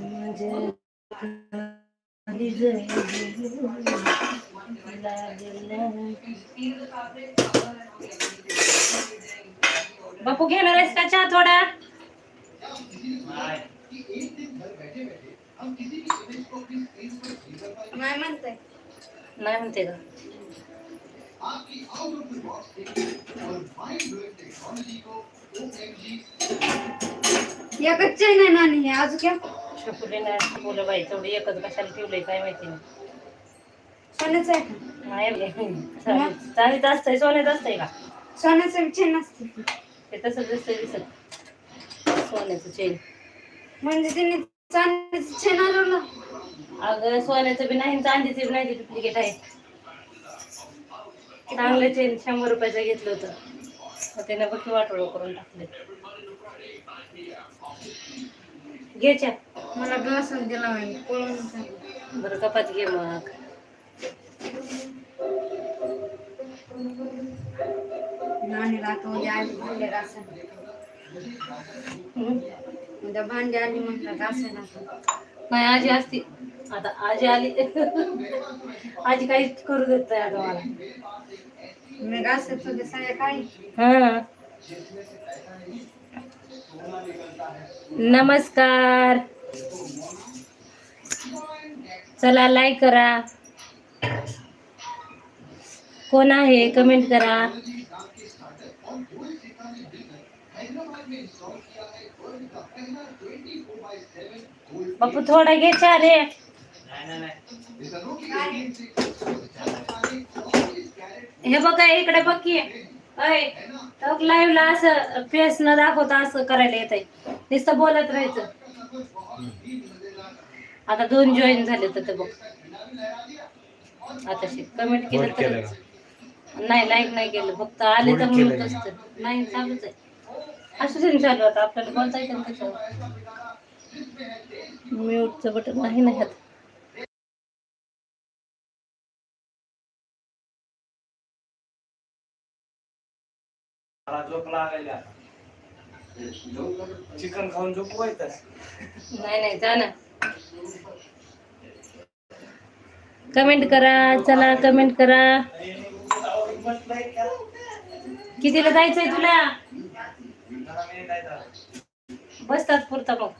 म्हणजे खाली जाईल लागलं. बापू घेणार आहेस का चहा थोडा। नाही म्हणताय नाही म्हणते का एकच चैन आहे नानी हे अजून क्या शकुले नाही बोल बाई तेवढी एकच कशाला ठेवलंय काय माहिती नाही. सोन्याचं आहे का? नाही चांदीच असतंय सोन्यात असतंय का? सोन्याचं चैन असते ते तसंच दिसतंय दिसत. सोन्याचं चेन म्हणजे तिने चांदीचं चैन आलं अगं सोन्याचं बी नाही चांदीचं बी नाही डुप्लिकेट आहे. चांगलं चेन शंभर रुपयाचं घेतलं होतं. त्यानं बघी वाटोळ करून टाकले घ्यायच्या मला ग्लास दिला चाललं. बरं कपात घे मग. आता उद्या आली भांडे घासायला हम्म. उद्या भांडी आली म्हटलं. नाही आजी असती. आता आजी आली. आजी काहीच करू देत नाही आता मला. हा। नमस्कार। चला लाईक करा। आहे? कमेंट करा। बापू थोडा घे चहा रे हे बघा इकडे बघ की. लाईव्ह ला असं फेस न दाखवता असं करायला येत आहे नुसतं बोलत राहायचं. आता दोन जॉईन झाले तर ते बघ. आता कमेंट केलं तर नाही लाईक नाही केलं. फक्त आले तर म्हणून असतं नाही चालूच आहे. असं चालू आता. आपल्याला बोलता येतं त्याच्यावर. म्यूटचं बटन नाही ना ह्यात. मला झोप लागायला. चिकन खाऊन झोप व्हायचं नाही नाही जा ना. कमेंट करा चला कमेंट करा. कितीला जायचंय तुला? बसतात पुरता मग.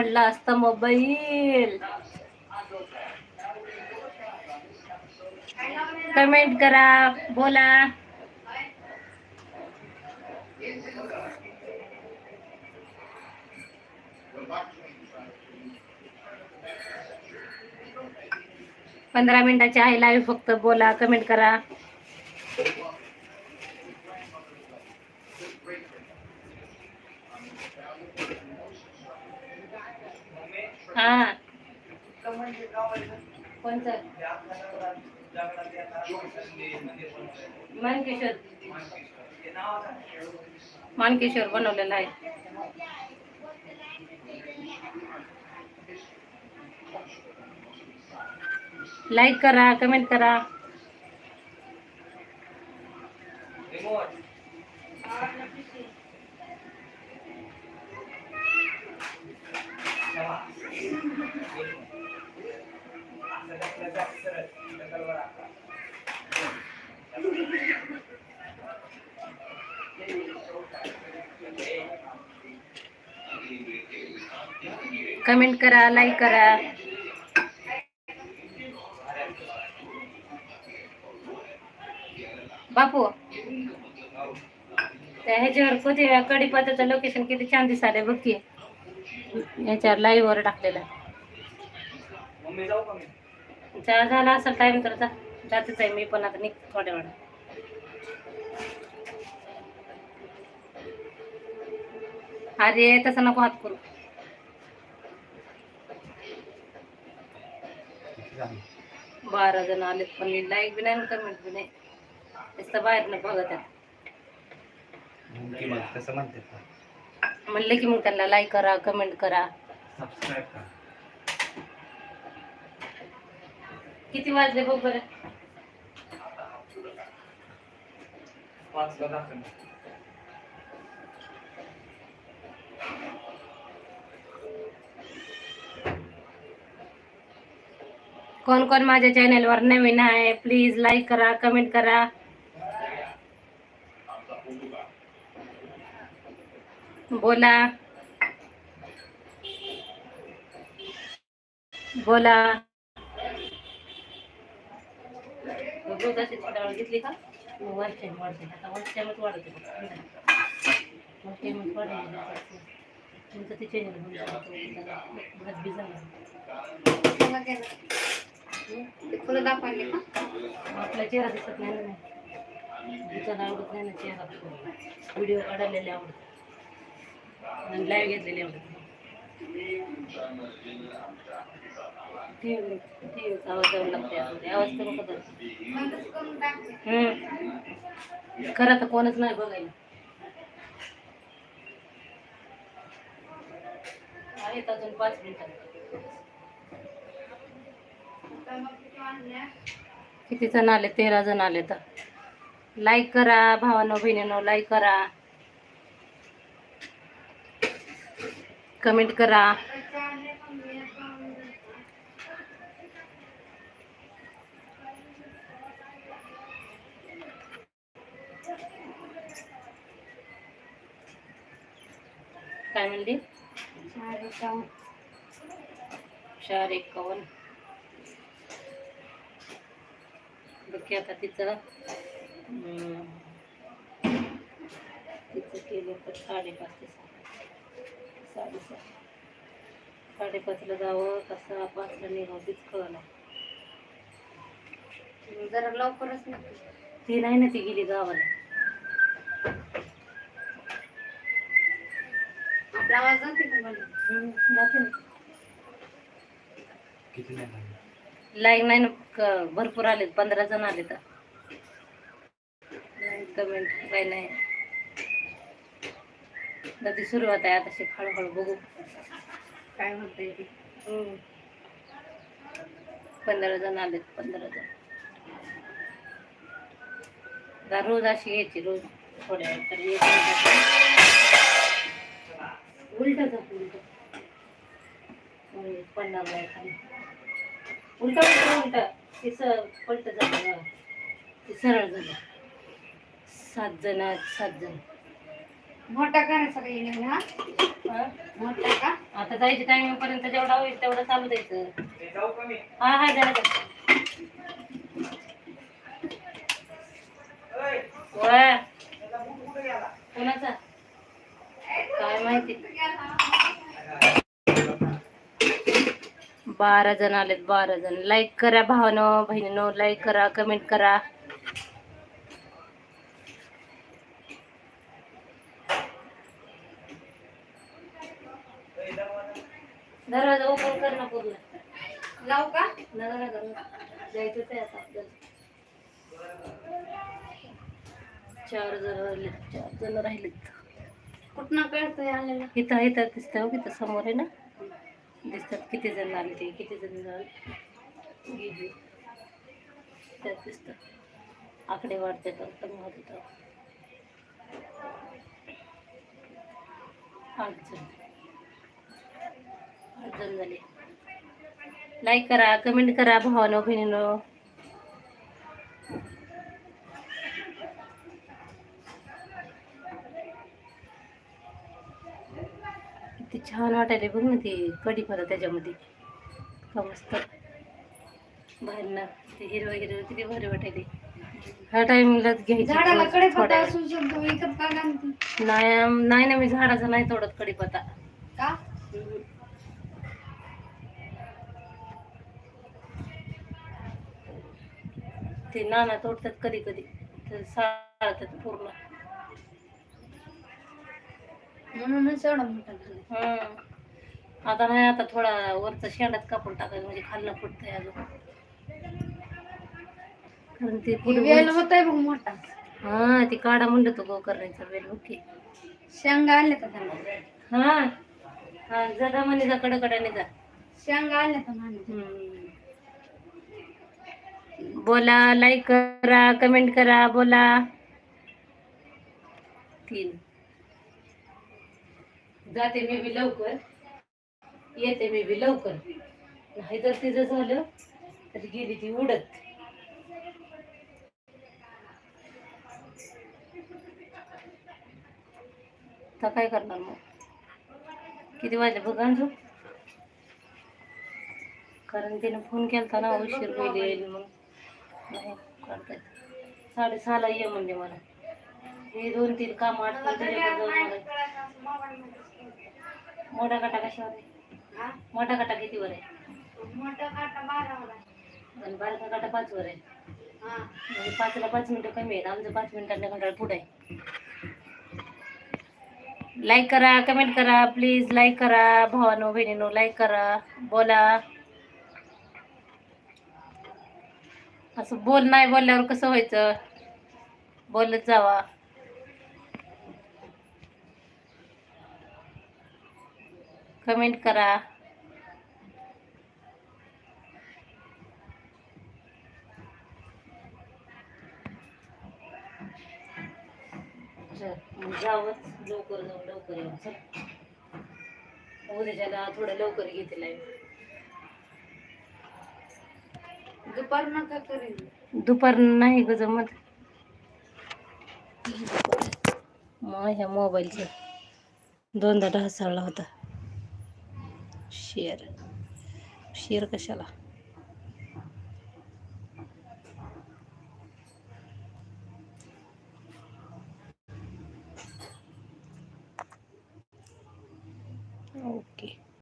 पडला असता मोबाईल. कमेंट करा बोला. पंधरा मिनिटाची आहे लाईव्ह फक्त बोला कमेंट करा. हा. कोणतं? मानकेश्वर. मानकेश्वर बनवलेलं आहे. लाईक करा कमेंट करा. कमेंट करा लाईक करा. बापू, त्या ह्याच्यावर किती कडीपत्त्याचं लोकेशन किती छान दिसायलंय, बघ की. याच्यावर लाईव्ह वर टाकलेलं. आहे. चहा झाला असेल टाईम तर जा. जातेच आहे मी पण आता निघ थोड्या वेळा अरे तसं नको हात करू. बारा जण आलेत पण लाईक बी नाही कमेंट बी नाही. बाहेर बाहेरनं बघत आहे. तसं म्हणते म्हणलं की मग त्यांना लाईक करा कमेंट करा. किती वाजले बघ बरं? कोण कोण माझ्या चॅनलवर नवीन आहे प्लीज लाईक करा कमेंट करा. बोला। बोला। दुधाची डाळ घेतली का वन टाइम वाढते आता वन टाइमच वाढते वन टाइमच वाढते तुमचं ते चॅनल भात भिजायला तुला केलं. ते फुलं दाखवायले का आपला चेहरा दिसत नाही ना. नाही दिसायला आवडत नाही ना चेहरा. व्हिडिओ काढलेले आवडत. आणि लाईव्ह घेतलेले आवडत लागते खरं तर कोणच नाही बघायला. आहेत अजून पाच मिनिटं. किती किती जण आले? तेरा जण आले तर. लाईक करा भावानो बहिणीनो लाईक करा. कमेंट करा. काय म्हणली? चार एकावन्न. चार बघी आता तिचं तिचं केलं तर साडेपाच ते सहा साडेसात साडेपाचला जावं का सहा पाचला निघावं तीच कळलं जरा लवकरच नक्की. ती नाही ना ती गेली गावाला. आपला आवाज जाते का बरं? हम्म, जाते ना. किती नाही? लाईक नाही ना क- भरपूर आले पंधरा जण आले तर कमेंट काही नाही. तर ती सुरुवात आहे आता शिक हळूहळू बघू. काय म्हणताय ते? हम्म. पंधरा जण आलेत पंधरा जण. रोज अशी यायची रोज थोड्या तर उलट जात उलट. पडणार नाही उलट उलट उलट. ते स पलट झालं ते सरळ झालं सात जण सात जण. मोठा करायचा का येणे हा? हा? मोठा का? आता जायच्या टायमिंग पर्यंत जेवढा होईल तेवढं चालू द्यायचं. हा हा जरा कोणाचा? काय माहिती? बारा जण आलेत बारा जण. लाईक करा भावानो बहिणीनो लाईक करा कमेंट करा ओय, दरवाजा. दरवाजा ओपन कर ना पूर्ण लावू का नका नका नका. जायचंच आहे आता आपल्याला चार जण राहिले. चार जण राहिलेत. कुठनं कळतंय आलेलं? इथं इथं दिसतं हो समोर आहे ना? दिसतात किती जण आले ते किती जण गेले. त्यात दिसतं. आकडे वाढते तर कमी होते तर आठ जण. आठ जण झाले. लाईक करा कमेंट करा भावानो बहिणीनो. किती छान वाटायले बघ ना ते कढीपत्ता त्याच्यामध्ये. का मस्त. बाहेरनं ते हिरवं हिरवं किती भारी वाटायले ह्या टायमिंगलाच झाडाला घ्यायची नाही नाही ना मी झाडाचा नाही तोडत कढीपत्ता. का? ते नाना तोडतात कधी कधी साळतात पूर्ण. म्हणूनच एवढा मोठा झाला हम्म. आता नाही आता थोडा वरचा शेंडात कापून टाकायचं म्हणजे खाल्लं फुटतंय अजून. कारण ते वेल बघ मोठा. हा ती काढा म्हणलं तो गो करायचा वेल ओके. शेंगा आले का त्याला हा हा जगा म्हणे जा कडकडाने जा. शेंगा माने हम्म. बोला लाईक करा कमेंट करा बोला. तीन. जाते मी बी लवकर. येते मी बी लवकर. नाही तर तिचं झालं तर गेली ती उडत. तर काय करणार मग? किती वाजले बघा तू कारण तिने फोन केलता ना उशीर होईल येईल मग नाही करता येत. साडेसहाला ये म्हणजे मला. हे दोन तीन काम मला मोठा काटा कशावर आहे? मोठा काटा कितीवर आहे? मोठा काटा बारावर आहे. आणि बारका काटा पाचवर आहे. हा. म्हणजे पाचला पाच मिनिटं कमी आहेत. आमचं पाच मिनिटांना घंटा पुढे आहे. लाईक करा कमेंट करा प्लीज लाईक करा. भावानो बहिणीनो लाईक करा. बोला. असं बोल नाही बोलल्यावर कसं व्हायचं? बोलत जावा. कमेंट करा. जावंच. लवकर जाऊ लवकर येऊ. चल. उद्याच्याला थोडं लवकर घेते लाईव्ह दुपार नका करेन दुपार नाही ग जमत. मग ह्या मोबाईलचं दोनदा ढासळला होता. शेअर शेअर कशाला ओके